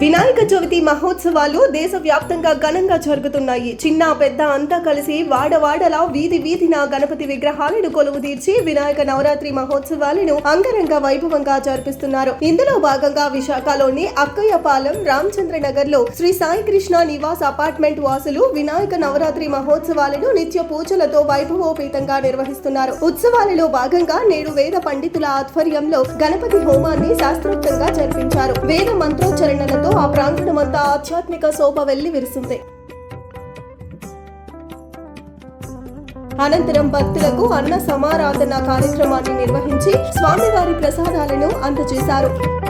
వినాయక చవితి మహోత్సవాలు దేశవ్యాప్తంగా ఘనంగా జరుగుతున్నాయి. చిన్న పెద్ద అంతా కలిసి వాడవాడలా వీధి వీధిన గణపతి విగ్రహాలను కొలువు తీర్చి వినాయక నవరాత్రి మహోత్సవాలను అంగరంగ వైభవంగా జరిపిస్తున్నారు. ఇందులో భాగంగా విశాఖలోని అక్కయ్యపాలెం రామచంద్ర నగర్లో శ్రీ సాయి కృష్ణ నివాస్ అపార్ట్మెంట్ వాసులు వినాయక నవరాత్రి మహోత్సవాలను నిత్య పూజలతో వైభవోపేతంగా నిర్వహిస్తున్నారు. ఉత్సవాలలో భాగంగా నేడు వేద పండితుల ఆధ్వర్యంలో గణపతి హోమాన్ని శాస్త్రోక్తంగా జరిపించారు. వేద మంత్రోచ్చరణలతో ఆ ప్రాంగణమంతా ఆధ్యాత్మిక శోభ వెళ్ళి విరిసింది. అనంతరం భక్తులకు అన్న సమారాధన కార్యక్రమాన్ని నిర్వహించి స్వామివారి ప్రసాదాలను అందజేశారు.